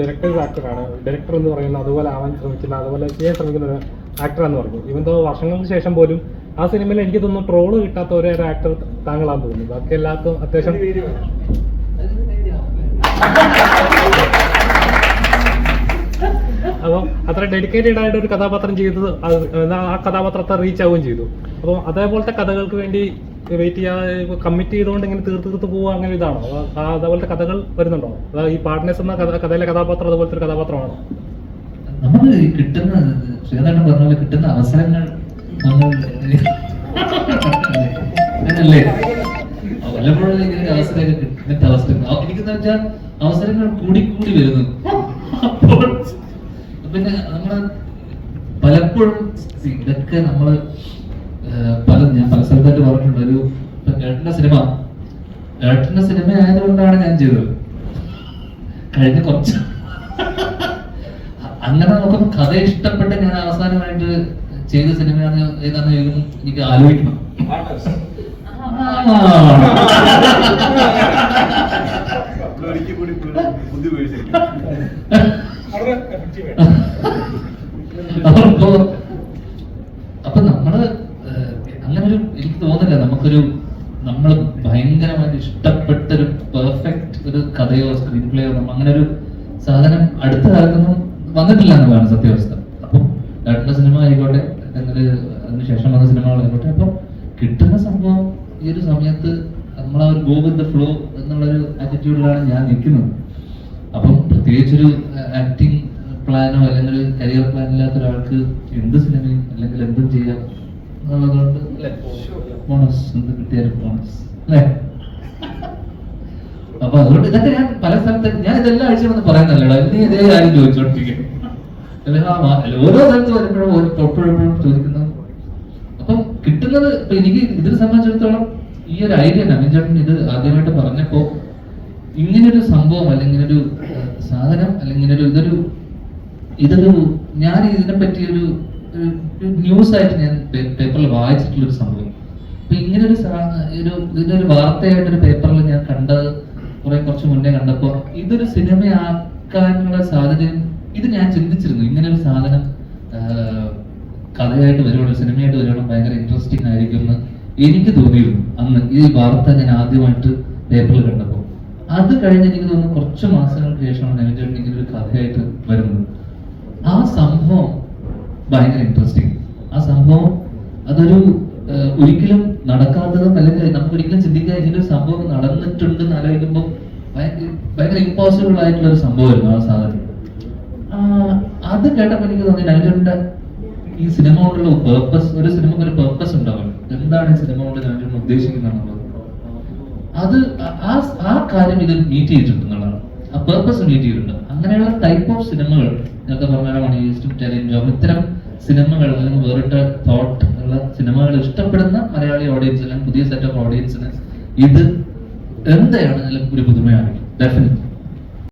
Directors ആക്ടറാണ് director എന്ന് പറയുന്ന അതുപോലെ ആവാൻ ശ്രമിക്കുന്ന അതുപോലെ ചെയ്യാൻ ശ്രമിക്കുന്ന ഒരു ആക്ടറാന്ന് പറഞ്ഞു. ഇവൻ തോ വർഷങ്ങൾക്ക് ശേഷം പോലും ആ സിനിമയിൽ എനിക്ക് തോന്നുന്നു ട്രോൾ കിട്ടാത്ത ഒരേ ഒരു ആക്ടർ താങ്കളാന്ന് തോന്നുന്നു. ബാക്കി എല്ലാവർക്കും അത്യാവശ്യം അപ്പം അത്ര ഡെഡിക്കേറ്റഡ് ആയിട്ട് ഒരു കഥാപാത്രം ചെയ്തത് ആ കഥാപാത്രത്തെ റീച്ച് ആവുകയും ചെയ്തു. അപ്പം അതേപോലത്തെ കഥകൾക്ക് വേണ്ടി വെയിറ്റ് ചെയ്യാതെ കമ്മിറ്റ് ചെയ്തുകൊണ്ട് ഇങ്ങനെ തീർത്ത് തീർത്ത് പോവുക അങ്ങനെ ഇതാണോ? അതേപോലത്തെ കഥകൾ വരുന്നുണ്ടോ? അതാ ഈ പാർട്ട്നേഴ്സ് എന്ന കഥ കഥയിലെ കഥാപാത്രം അതുപോലത്തെ ഒരു കഥാപാത്രമാണോ? നമ്മൾ കിട്ടുന്ന ശ്രീനാഥൻ പറഞ്ഞ പോലെ കിട്ടുന്ന അവസരങ്ങൾ അങ്ങനല്ലേ വല്ലപ്പോഴും ഇങ്ങനെ അവസരമൊക്കെ കിട്ടും. ഇങ്ങനത്തെ അവസരങ്ങൾ. എനിക്കെന്ന് വെച്ചാൽ അവസരങ്ങൾ കൂടി കൂടി വരുന്നു. അപ്പോൾ പിന്നെ നമ്മൾ പലപ്പോഴും ഇതൊക്കെ നമ്മൾ പല സ്ഥലത്തായിട്ട് പറഞ്ഞിട്ടുണ്ട്. ഒരു ഏട്ടന്റെ സിനിമ. ഏട്ടന്റെ സിനിമ ആയതുകൊണ്ടാണ് ഞാൻ ചെയ്തത്. കഴിഞ്ഞ കുറച്ച് അങ്ങനെ നോക്കുമ്പോൾ കഥ ഇഷ്ടപ്പെട്ട് ഞാൻ അവസാനമായിട്ട് ചെയ്ത സിനിമയാണ് ഏതാണെന്ന് ചോദിക്കുമ്പോൾ എനിക്ക് ആലോചിക്കണം. അപ്പൊ നമ്മൾ ഏഹ്, അങ്ങനെ ഒരു എനിക്ക് തോന്നില്ല നമുക്കൊരു നമ്മൾ ഭയങ്കരമായിട്ട് ഇഷ്ടപ്പെട്ട ഒരു പെർഫെക്റ്റ് ഒരു കഥയോ സ്ക്രീൻ പ്ലേയോ അങ്ങനെ ഒരു സാധനം അടുത്ത കാലത്തൊന്നും വന്നിട്ടില്ല എന്നുള്ളതാണ് സത്യാവസ്ഥ. അപ്പം ഡാട്ടിന്റെ സിനിമ ആയിക്കോട്ടെ അല്ലെങ്കിൽ അതിനുശേഷം വന്ന സിനിമകളായിക്കോട്ടെ അപ്പം കിട്ടുന്ന സംഭവം ഈ ഒരു സമയത്ത് നമ്മൾ ഒരു ഗോ വിത്ത് ദ ഫ്ലോ എന്നുള്ളൊരു ആറ്റിറ്റ്യൂഡിലാണ് ഞാൻ നിൽക്കുന്നത്. അപ്പം പ്രത്യേകിച്ചൊരു ആക്ടിങ് പ്ലാനോ അല്ലെങ്കിൽ കരിയർ പ്ലാൻ ഇല്ലാത്ത ഒരാൾക്ക് എന്ത് സിനിമയും അല്ലെങ്കിൽ എന്തും ചെയ്യാം എന്നുള്ളതുകൊണ്ട് അല്ലെ? ബോണസ്. എന്ത് കിട്ടിയാലും ബോണസ്. അല്ലേ? അപ്പൊ അതുകൊണ്ട് ഇതൊക്കെ ഞാൻ പല സ്ഥലത്ത് ഞാൻ ഇതെല്ലാം വന്ന് പറയുന്നല്ലോ നീ ഇതേ കാര്യം ചോദിച്ചോണ്ടിരിക്കും. ഓരോ സ്ഥലത്ത് വരുമ്പോഴും ഓരോ എപ്പോഴും ചോദിക്കുന്നത് അപ്പം കിട്ടുന്നത് ഇപ്പൊ എനിക്ക് ഇതിനെ സംബന്ധിച്ചിടത്തോളം ഈ ഒരു ഐഡിയ നവീൻ ചേട്ടൻ ഇത് ആദ്യമായിട്ട് പറഞ്ഞപ്പോ ഇങ്ങനൊരു സംഭവം അല്ലെങ്കിൽ ഒരു സാധനം അല്ലെങ്കിൽ ഇതൊരു ഇതൊരു ഞാൻ ഇതിനെ പറ്റിയൊരു ന്യൂസ് ആയിട്ട് ഞാൻ പേപ്പറിൽ വായിച്ചിട്ടുള്ള ഒരു സംഭവം. അപ്പൊ ഇങ്ങനെ ഒരു ഒരു ഇതിനൊരു വാർത്തയായിട്ട് ഒരു പേപ്പറിൽ ഞാൻ കണ്ടത് കുറെ കുറച്ച് മുന്നേ കണ്ടപ്പോ ഇതൊരു സിനിമയാക്കാനുള്ള സാധ്യതയും ഇത് ഞാൻ ചിന്തിച്ചിരുന്നു. ഇങ്ങനെ ഒരു സാധനം കഥയായിട്ട് വരുവാണ് സിനിമയായിട്ട് വരുവാണ് ഭയങ്കര ഇൻട്രസ്റ്റിംഗ് ആയിരിക്കും എന്ന് എനിക്ക് തോന്നിയിരുന്നു അന്ന് ഈ വാർത്ത ഞാൻ ആദ്യമായിട്ട് പേപ്പറിൽ കണ്ടപ്പോൾ അത് കഴിഞ്ഞ് എനിക്ക് തോന്നുന്നു കുറച്ച് മാസങ്ങൾക്ക് ശേഷമാണ് നവീൻ ഒരു കഥയായിട്ട് വരുന്നത് ആ സംഭവം ഭയങ്കര ഇൻട്രസ്റ്റിംഗ് ആ സംഭവം അതൊരു ഒരിക്കലും നടക്കാത്തതും അല്ലെങ്കിൽ നമുക്ക് ഒരിക്കലും ചിന്തിക്കാൻ ഒരു സംഭവം നടന്നിട്ടുണ്ടെന്ന് ആലോചിക്കുമ്പോൾ ഭയങ്കര ഇമ്പോസിബിൾ ആയിട്ടുള്ള ഒരു സംഭവമായിരുന്നു ആ സാധനം. അത് കേട്ടപ്പോൾ എനിക്ക് തോന്നി നവീന്റെ ഈ സിനിമ കൊണ്ടുള്ള പേർപ്പസ് ഒരു സിനിമക്ക് ഒരു പേർപ്പസ് ഉണ്ടാവണം എന്താണ് ഈ സിനിമ കൊണ്ട് നവീൻ ഉദ്ദേശിക്കുന്നത് അത് ആ- ആ കാര്യം ഇതിൽ മീറ്റ് ചെയ്തിട്ടുണ്ട് എന്നുള്ളതാണ് ആ പേർപ്പസ് മീറ്റ് ചെയ്തിട്ടുണ്ട്. അങ്ങനെയുള്ള ടൈപ്പ് ഓഫ് സിനിമകൾ നേരത്തെ പറഞ്ഞ മണി ഇത്തരം സിനിമകൾ അല്ലെങ്കിൽ വേറിട്ട തോട്ട് ഉള്ള സിനിമകൾ ഇഷ്ടപ്പെടുന്ന മലയാളി ഓഡിയൻസ് അല്ലെങ്കിൽ പുതിയ സെറ്റ് ഓഫ് ഓഡിയൻസിന് ഇത് എന്തായാലും ഒരു പുതുമയാണ് ഡെഫിനറ്റ്ലി